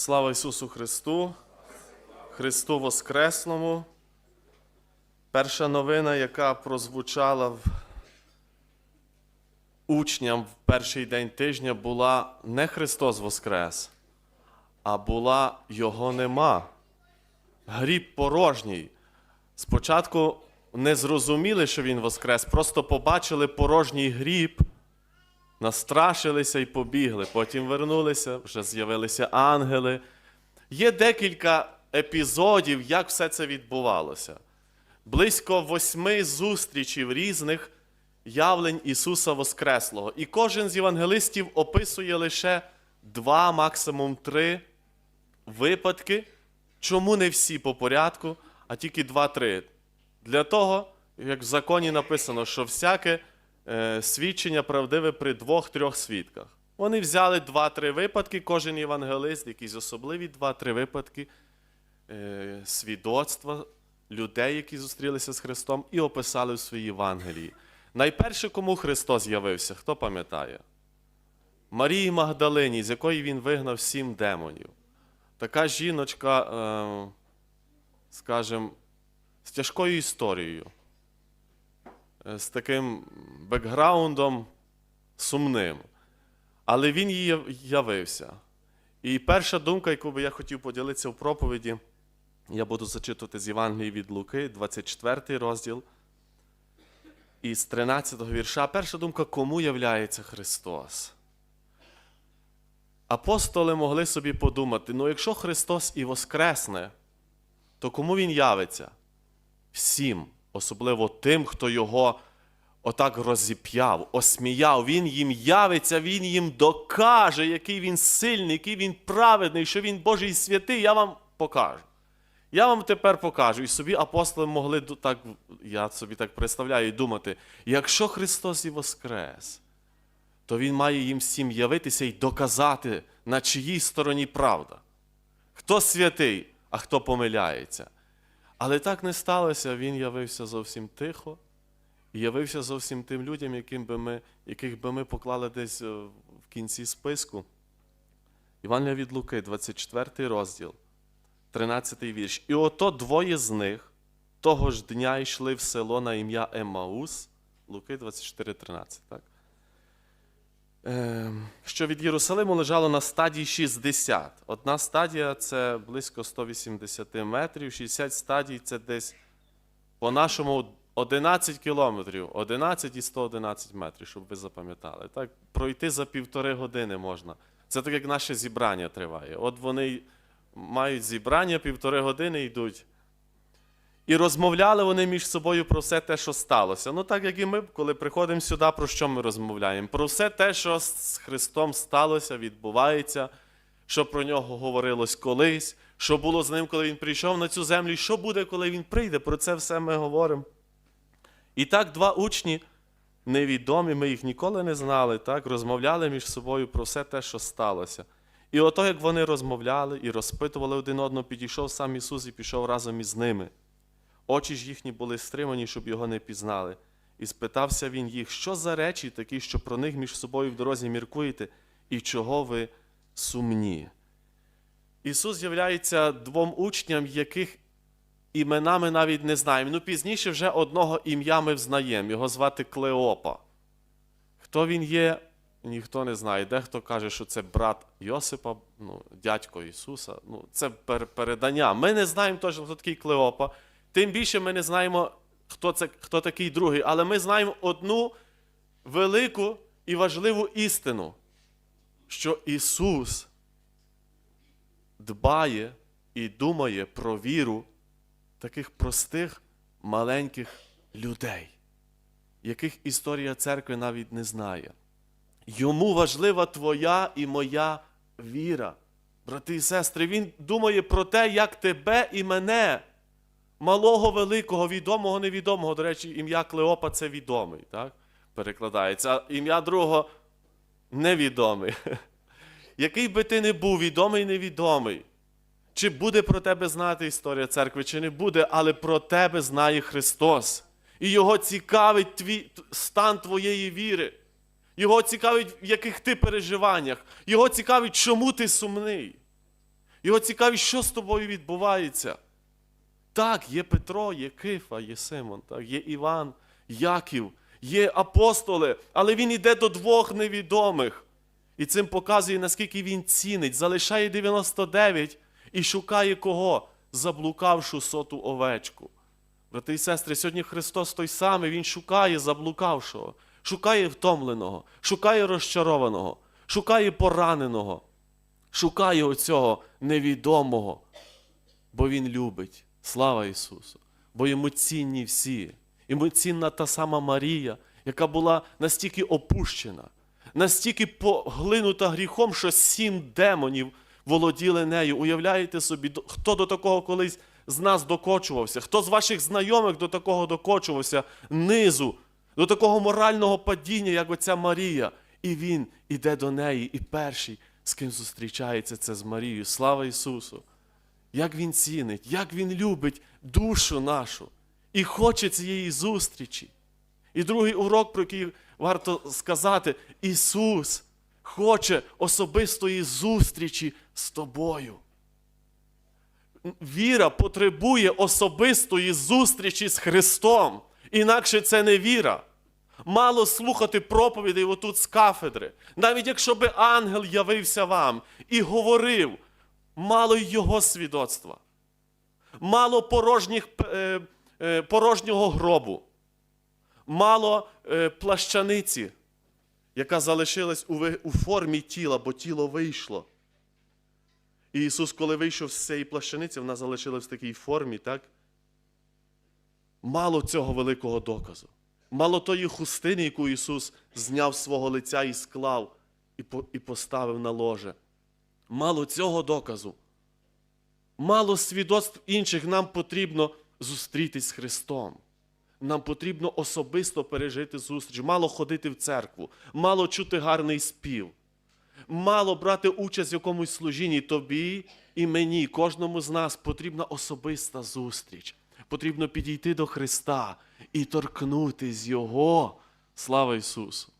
Слава Ісусу Христу, Христу Воскреслому. Перша новина, яка прозвучала в учням в перший день тижня, була не Христос Воскрес, а була Його нема. Гріб порожній. Спочатку не зрозуміли, що Він Воскрес, просто побачили порожній гріб, настрашилися і побігли. Потім вернулися, вже з'явилися ангели. Є декілька епізодів, як все це відбувалося. Близько восьми зустрічів різних явлень Ісуса Воскреслого. І кожен з євангелистів описує лише два, максимум три випадки. Чому не всі по порядку, а тільки два-три? Для того, як в законі написано, що всяке свідчення правдиве при двох-трьох свідках. Вони взяли два-три випадки, кожен євангелист, якісь особливі два-три випадки е, свідоцтва людей, які зустрілися з Христом, і описали в своїй Євангелії. Найперше, кому Христос з'явився, хто пам'ятає? Марії Магдалині, з якої він вигнав сім демонів. Така жіночка, е, скажімо, з тяжкою історією, е, з таким бекграундом сумним. Але він їй явився. І перша думка, яку би я хотів поділитися в проповіді, я буду зачитувати з Євангелії від Луки, 24 розділ. І з 13 вірша. Перша думка, кому являється Христос? Апостоли могли собі подумати: ну, якщо Христос і воскресне, то кому Він явиться? Всім, особливо тим, хто його отак розіп'яв, осміяв. Він їм явиться, він їм докаже, який він сильний, який він праведний, що він Божий святий, я вам покажу. Я вам тепер покажу. І собі апостоли могли так, я собі так представляю і думати, якщо Христос і воскрес, то Він має їм всім явитися і доказати, на чиїй стороні правда. Хто святий, а хто помиляється. Але так не сталося, він явився зовсім тихо і явився зовсім тим людям, яким би ми, яких би ми поклали десь е, в кінці списку. Івангелія від Луки, 24 розділ, 13 вірш. І ото двоє з них того ж дня йшли в село на ім'я Емаус, Луки 24, 13, так? Е, що від Єрусалиму лежало на стадії 60. Одна стадія це близько 180 метрів, 60 стадій це десь по-нашому 11 кілометрів, 11 і 111 метрів, щоб ви запам'ятали. Так, пройти за півтори години можна. Це так, як наше зібрання триває. От вони мають зібрання, півтори години йдуть. І розмовляли вони між собою про все те, що сталося. Ну, так як і ми, коли приходимо сюди, про що ми розмовляємо? Про все те, що з Христом сталося, відбувається, що про нього говорилось колись, що було з ним, коли він прийшов на цю землю, і що буде, коли він прийде. Про це все ми говоримо. І так два учні невідомі, ми їх ніколи не знали, так, розмовляли між собою про все те, що сталося. І ото, як вони розмовляли і розпитували один одного, підійшов сам Ісус і пішов разом із ними. Очі ж їхні були стримані, щоб його не пізнали. І спитався він їх, що за речі такі, що про них між собою в дорозі міркуєте, і чого ви сумні? Ісус з'являється двом учням, яких імена ми навіть не знаємо. Ну, пізніше вже одного ім'я ми взнаємо. Його звати Клеопа. Хто він є, ніхто не знає. Дехто каже, що це брат Йосипа, ну, дядько Ісуса. Ну, це передання. Ми не знаємо точно, хто такий Клеопа. Тим більше ми не знаємо, хто, це, хто такий другий. Але ми знаємо одну велику і важливу істину, що Ісус дбає і думає про віру таких простих маленьких людей, яких історія церкви навіть не знає. Йому важлива твоя і моя віра. Брати і сестри, він думає про те, як тебе і мене, малого, великого, відомого, невідомого. До речі, ім'я Клеопа це відомий, так? Перекладається. А ім'я другого невідомий. Який би ти не був, відомий, невідомий. Чи буде про тебе знати історія церкви, чи не буде, але про тебе знає Христос. І його цікавить твій стан твоєї віри. Його цікавить, в яких ти переживаннях. Його цікавить, чому ти сумний. Його цікавить, що з тобою відбувається. Так, є Петро, є Кифа, є Симон, так, є Іван, Яків, є апостоли, але він іде до двох невідомих. І цим показує, наскільки він цінить, залишає 99 і шукає кого? Заблукавшу соту овечку. Брати і сестри, сьогодні Христос той самий, Він шукає заблукавшого, шукає втомленого, шукає розчарованого, шукає пораненого, шукає оцього невідомого, бо Він любить. Слава Ісусу! Бо йому цінні всі. Йому цінна та сама Марія, яка була настільки опущена, настільки поглинута гріхом, що сім демонів володіли нею. Уявляєте собі, хто до такого колись з нас докочувався, хто з ваших знайомих до такого докочувався низу, до такого морального падіння, як оця Марія. І він іде до неї, і перший, з ким зустрічається, це з Марією. Слава Ісусу! Як він цінить, як він любить душу нашу і хоче цієї зустрічі. І другий урок, про який варто сказати, Ісус хоче особистої зустрічі з тобою. Віра потребує особистої зустрічі з Христом. Інакше це не віра. Мало слухати проповідей отут з кафедри. Навіть якщо би ангел явився вам і говорив, мало його свідоцтва, мало порожніх, е, е, порожнього гробу, мало е, плащаниці, яка залишилась у, формі тіла, бо тіло вийшло. І Ісус, коли вийшов з цієї плащаниці, вона залишилась в такій формі, так? Мало цього великого доказу. Мало тої хустини, яку Ісус зняв з свого лиця і склав, і поставив на ложе. Мало цього доказу. Мало свідоцтв інших нам потрібно зустрітись з Христом. Нам потрібно особисто пережити зустріч, мало ходити в церкву, мало чути гарний спів, мало брати участь в якомусь служінні тобі і мені, кожному з нас потрібна особиста зустріч. Потрібно підійти до Христа і торкнутись Його. Слава Ісусу!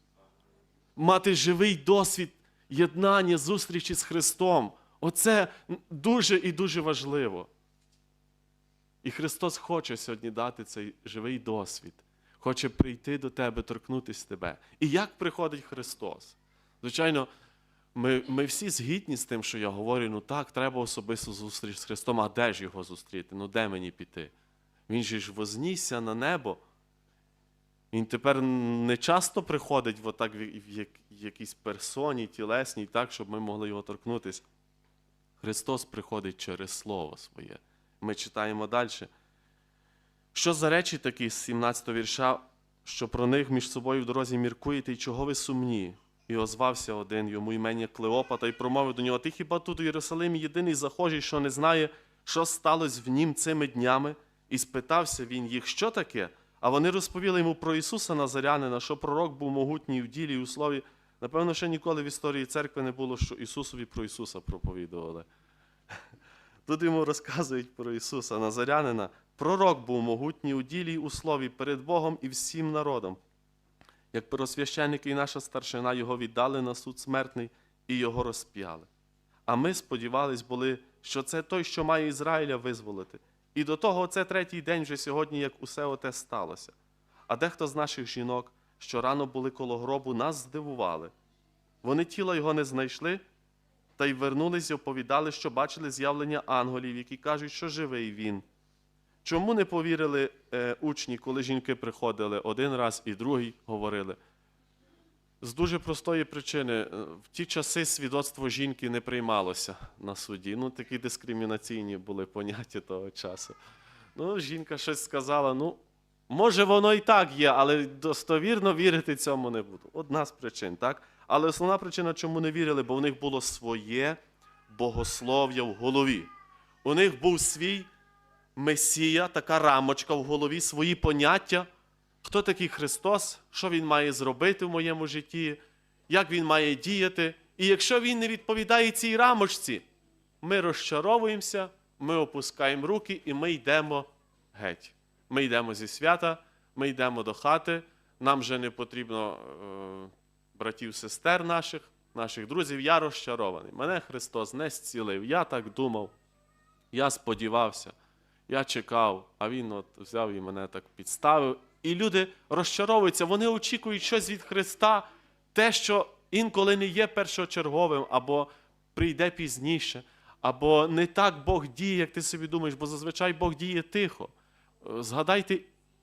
Мати живий досвід єднання, зустрічі з Христом. Оце дуже і дуже важливо. І Христос хоче сьогодні дати цей живий досвід, хоче прийти до тебе, торкнутися тебе. І як приходить Христос? Звичайно, ми, ми всі згідні з тим, що я говорю, ну так, треба особисто зустріч з Христом, а де ж його зустріти? Ну де мені піти? Він же ж вознісся на небо. Він тепер не часто приходить в, отак, в, якійсь персоні, тілесній, так, щоб ми могли його торкнутися. Христос приходить через Слово своє. Ми читаємо далі. Що за речі такі з 17 вірша, що про них між собою в дорозі міркуєте, і чого ви сумні? І озвався один йому імені Клеопата і промовив до нього: Ти хіба тут у Єрусалимі єдиний захожий, що не знає, що сталося в нім цими днями? І спитався він їх, що таке? А вони розповіли йому про Ісуса Назарянина, що пророк був могутній в ділі і у слові. Напевно, ще ніколи в історії церкви не було, що Ісусові про Ісуса проповідували. Тут йому розказують про Ісуса Назарянина. Пророк був могутній у ділі й у слові перед Богом і всім народом. Як первосвященники і наша старшина його віддали на суд смертний і його розп'яли. А ми сподівались були, що це той, що має Ізраїля визволити. І до того це третій день вже сьогодні, як усе оте сталося. А дехто з наших жінок, що рано були коло гробу, нас здивували. Вони тіла його не знайшли, та й вернулись і оповідали, що бачили з'явлення ангелів, які кажуть, що живий він. Чому не повірили е, учні, коли жінки приходили один раз і другий говорили? З дуже простої причини, Е, в ті часи свідоцтво жінки не приймалося на суді. Ну, такі дискримінаційні були поняття того часу. Ну, жінка щось сказала, ну, може, воно і так є, але достовірно вірити цьому не буду. Одна з причин, так? Але основна причина, чому не вірили, бо в них було своє богослов'я в голові. У них був свій Месія, така рамочка в голові, свої поняття. Хто такий Христос, що Він має зробити в моєму житті, як Він має діяти. І якщо Він не відповідає цій рамочці, ми розчаровуємося, ми опускаємо руки і ми йдемо геть. Ми йдемо зі свята, ми йдемо до хати, нам вже не потрібно е, братів, сестер наших, наших друзів, я розчарований. Мене Христос не зцілив. Я так думав, я сподівався, я чекав, а Він от взяв і мене так підставив. І люди розчаровуються, вони очікують щось від Христа, те, що інколи не є першочерговим, або прийде пізніше, або не так Бог діє, як ти собі думаєш, бо зазвичай Бог діє тихо. Згадайте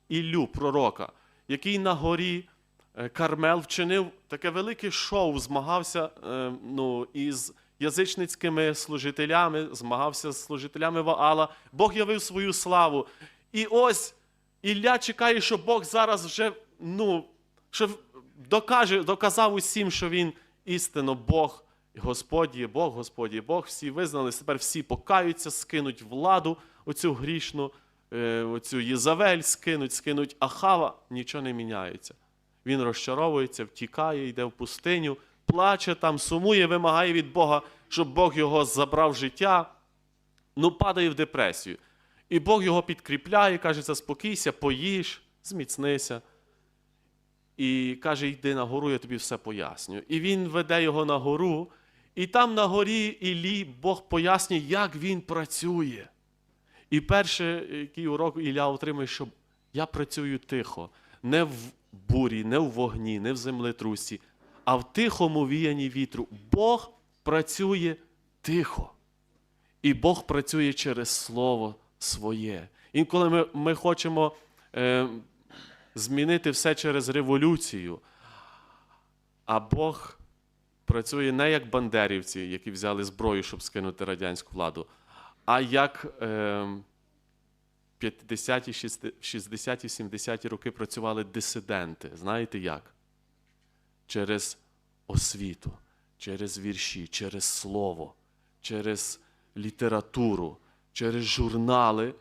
Іллю, пророка, який на горі е, Кармел вчинив таке велике шоу, змагався е, ну, із язичницькими служителями, змагався з служителями Ваала. Бог явив свою славу. І ось Ілля чекає, що Бог зараз вже ну, що докаже, доказав усім, що він істинно Бог, Господь є Бог, Господь є Бог. Всі визнали, тепер всі покаються, скинуть владу, оцю грішну, е, оцю Єзавель скинуть, скинуть Ахава, нічого не міняється. Він розчаровується, втікає, йде в пустиню, плаче там, сумує, вимагає від Бога, щоб Бог його забрав життя, ну падає в депресію. І Бог його підкріпляє, каже, заспокійся, поїж, зміцнися. І каже, йди на гору, я тобі все поясню. І він веде його на гору, і там на горі Іллі Бог пояснює, як він працює. І перший який урок Ілля отримує, що я працюю тихо, не в бурі, не в вогні, не в землетрусі, а в тихому віянні вітру. Бог працює тихо. І Бог працює через Слово своє. Інколи ми, ми хочемо е, змінити все через революцію, а Бог працює не як бандерівці, які взяли зброю, щоб скинути радянську владу, а як е, 50-ті, 60-ті, 70-ті роки працювали дисиденти. Знаєте як? Через освіту, через вірші, через слово, через літературу, через журнали.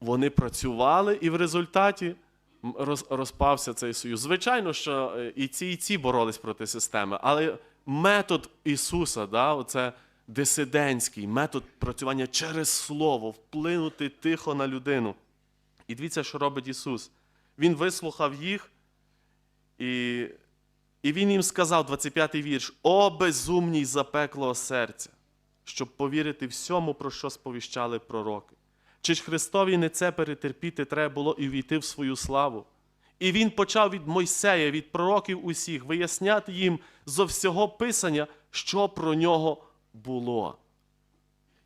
Вони працювали, і в результаті розпався цей союз. Звичайно, що е, і ці, і ці боролись проти системи, але метод Ісуса, да, оце дисидентський метод працювання через слово, вплинути тихо на людину. І дивіться, що робить Ісус. Він вислухав їх, і, і Він їм сказав, 25-й вірш: О, безумній запеклого серця, щоб повірити всьому, про що сповіщали пророки. Чи ж Христові не це перетерпіти треба було і війти в свою славу? І він почав від Мойсея, від пророків усіх, виясняти їм зо всього Писання, що про нього було.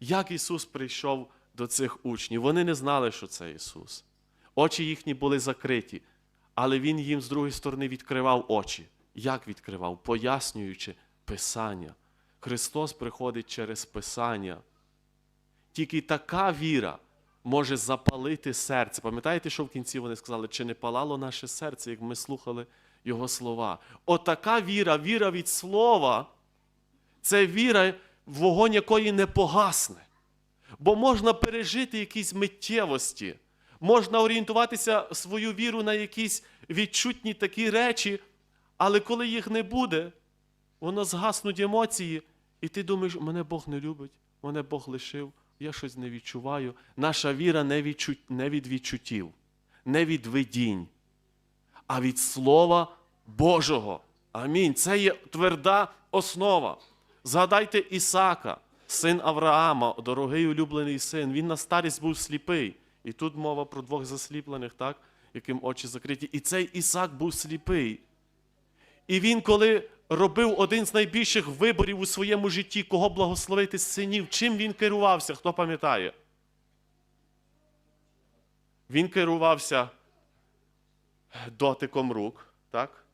Як Ісус прийшов до цих учнів? Вони не знали, що це Ісус. Очі їхні були закриті, але Він їм з другої сторони відкривав очі. Як відкривав? Пояснюючи Писання. Христос приходить через Писання. Тільки така віра може запалити серце. Пам'ятаєте, що в кінці вони сказали, чи не палало наше серце, як ми слухали Його слова? Отака віра, віра від слова, це віра, вогонь якої не погасне. Бо можна пережити якісь миттєвості, можна орієнтуватися свою віру на якісь відчутні такі речі, але коли їх не буде, воно згаснуть емоції, і ти думаєш, мене Бог не любить, мене Бог лишив, я щось не відчуваю. Наша віра не, відчу... не від відчуттів, не від видінь, а від Слова Божого. Амінь. Це є тверда основа. Згадайте Ісака, син Авраама, дорогий улюблений син. Він на старість був сліпий. І тут мова про двох засліплених, так, яким очі закриті. І цей Ісак був сліпий. І він, коли робив один з найбільших виборів у своєму житті, кого благословити з синів, чим він керувався, хто пам'ятає? Він керувався дотиком рук, так?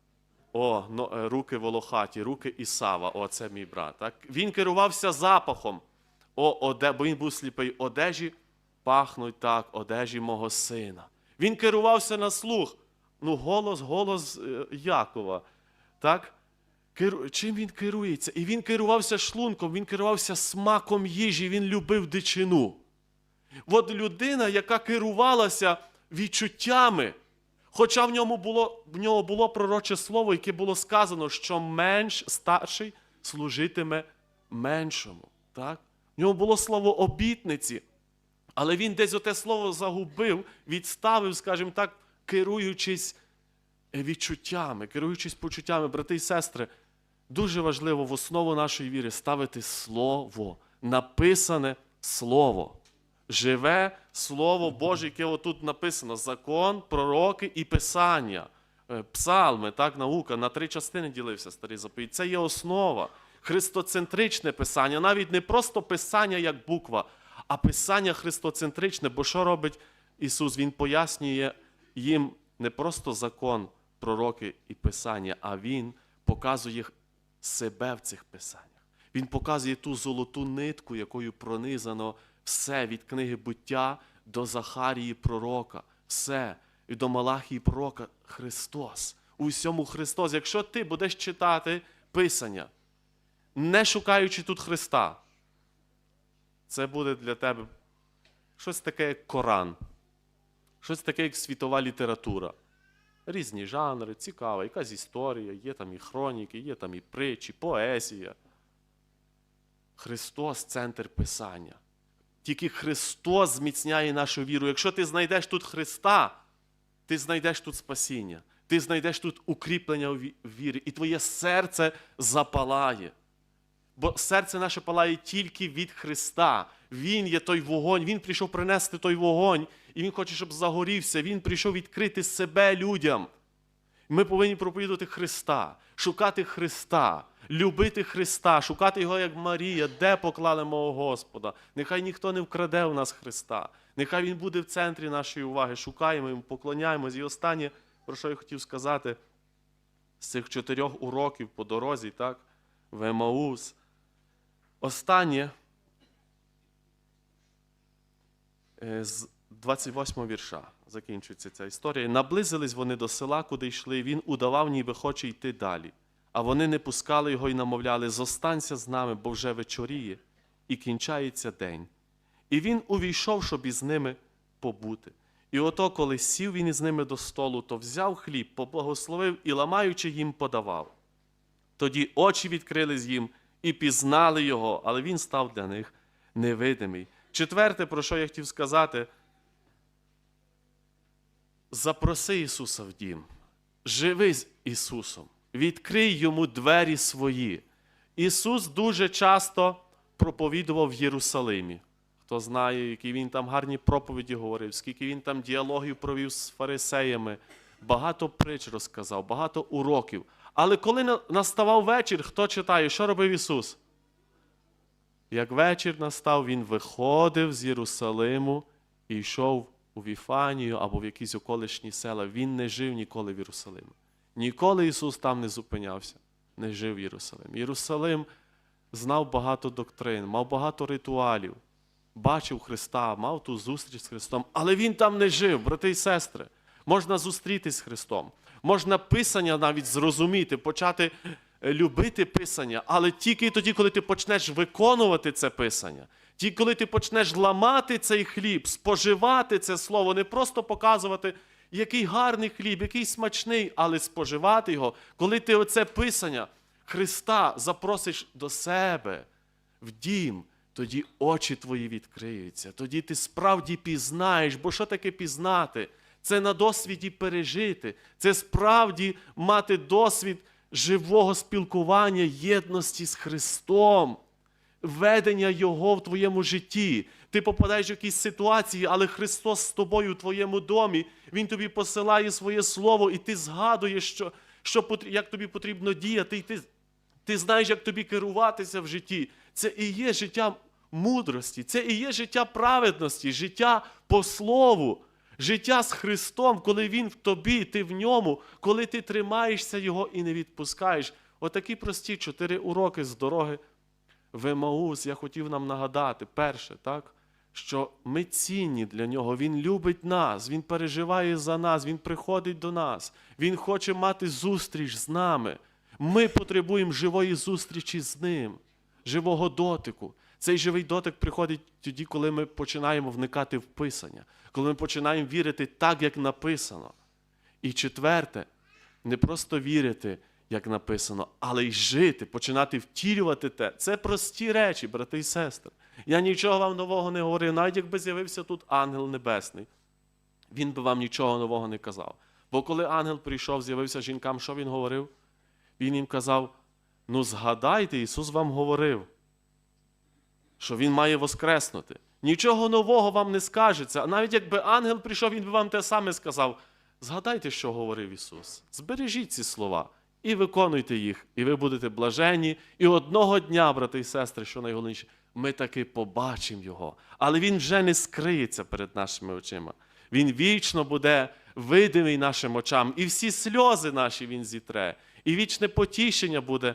О, ну, руки волохаті, руки Ісава, о, це мій брат. Так? Він керувався запахом, о, оде, бо він був сліпий, одежі пахнуть так, одежі мого сина. Він керувався на слух. Ну, голос, голос е, Якова. Так? Чим він керується? І він керувався шлунком, він керувався смаком їжі, він любив дичину. От людина, яка керувалася відчуттями, хоча в ньому було, в нього було пророче слово, яке було сказано, що менш старший служитиме меншому. Так? В нього було слово обітниці, але він десь оте слово загубив, відставив, скажімо так, керуючись відчуттями, керуючись почуттями, брати і сестри, Дуже важливо в основу нашої віри ставити слово, написане слово. Живе Слово Боже, яке отут написано: закон, пророки і писання. Е, Псалми, так, наука на три частини ділився старий заповідь. Це є основа. Христоцентричне писання, навіть не просто писання як буква, а писання христоцентричне. Бо що робить Ісус? Він пояснює їм не просто закон, пророки і писання, а Він показує себе в цих писаннях. Він показує ту золоту нитку, якою пронизано все від книги буття до Захарії пророка. Все. І до Малахії пророка Христос. У всьому Христос. Якщо ти будеш читати Писання, не шукаючи тут Христа, це буде для тебе щось таке, як Коран, щось таке, як світова література. Різні жанри, цікава, якась історія, є там і хроніки, є там і притчі, поезія. Христос центр Писання. Тільки Христос зміцняє нашу віру. Якщо ти знайдеш тут Христа, ти знайдеш тут спасіння, ти знайдеш тут укріплення в вірі, і твоє серце запалає. Бо серце наше палає тільки від Христа. Він є той вогонь, Він прийшов принести той вогонь, і Він хоче, щоб загорівся. Він прийшов відкрити себе людям. Ми повинні проповідувати Христа, шукати Христа, любити Христа, шукати Його як Марія, де поклали мого Господа. Нехай ніхто не вкраде у нас Христа. Нехай Він буде в центрі нашої уваги. Шукаємо йому, поклоняємось. І останнє, про що я хотів сказати, з цих чотирьох уроків по дорозі, так, в Емаус. Останнє е, 28 вірша закінчується ця історія. Наблизились вони до села, куди йшли. Він удавав, ніби хоче йти далі. А вони не пускали його і намовляли: зостанься з нами, бо вже вечоріє, і кінчається день. І він увійшов, щоб із ними побути. І ото, коли сів він із ними до столу, то взяв хліб, поблагословив і, ламаючи їм, подавав. Тоді очі відкрились їм і пізнали його, але він став для них невидимий. Четверте, про що я хотів сказати, запроси Ісуса в дім, живи з Ісусом, відкрий йому двері свої. Ісус дуже часто проповідував в Єрусалимі. Хто знає, які він там гарні проповіді говорив, скільки він там діалогів провів з фарисеями, багато притч розказав, багато уроків. Але коли наставав вечір, хто читає, що робив Ісус? Як вечір настав, Він виходив з Єрусалиму і йшов у Віфанію або в якісь околишні села. Він не жив ніколи в Єрусалимі. Ніколи Ісус там не зупинявся, не жив в Єрусалимі. Єрусалим знав багато доктрин, мав багато ритуалів, бачив Христа, мав ту зустріч з Христом, але він там не жив, брати і сестри. Можна зустрітись з Христом, можна Писання навіть зрозуміти, почати е, любити Писання, але тільки тоді, коли ти почнеш виконувати це Писання, тільки коли ти почнеш ламати цей хліб, споживати це слово, не просто показувати, який гарний хліб, який смачний, але споживати його, коли ти оце Писання Христа запросиш до себе в дім, тоді очі твої відкриються, тоді ти справді пізнаєш, бо що таке пізнати? Це на досвіді пережити, це справді мати досвід живого спілкування, єдності з Христом, ведення Його в твоєму житті. Ти попадаєш в якісь ситуації, але Христос з тобою в твоєму домі, Він тобі посилає своє слово, і ти згадуєш, що, що, як тобі потрібно діяти, і ти, ти знаєш, як тобі керуватися в житті. Це і є життя мудрості, це і є життя праведності, життя по слову, життя з Христом, коли Він в тобі, ти в ньому, коли ти тримаєшся Його і не відпускаєш. Отакі прості чотири уроки з дороги в Емаус я хотів нам нагадати, перше, так, що ми цінні для нього. Він любить нас, він переживає за нас, він приходить до нас, він хоче мати зустріч з нами. Ми потребуємо живої зустрічі з ним, живого дотику. Цей живий дотик приходить тоді, коли ми починаємо вникати в Писання, коли ми починаємо вірити так, як написано. І четверте, не просто вірити, як написано, але й жити, починати втілювати те. Це прості речі, брати і сестри. Я нічого вам нового не говорив, навіть якби з'явився тут ангел небесний, він би вам нічого нового не казав. Бо коли ангел прийшов, з'явився жінкам, що він говорив? Він їм казав: Ну, згадайте, Ісус вам говорив, що Він має воскреснути. Нічого нового вам не скажеться. А навіть якби ангел прийшов, він би вам те саме сказав. Згадайте, що говорив Ісус. Збережіть ці слова і виконуйте їх, і ви будете блажені. І одного дня, брати і сестри, що найголовніше, ми таки побачимо Його. Але Він вже не скриється перед нашими очима. Він вічно буде видимий нашим очам, і всі сльози наші Він зітре, і вічне потішення буде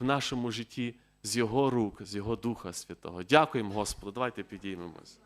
в нашому житті з Його рук, з Його Духа Святого. Дякуємо Господу. Давайте підіймемось.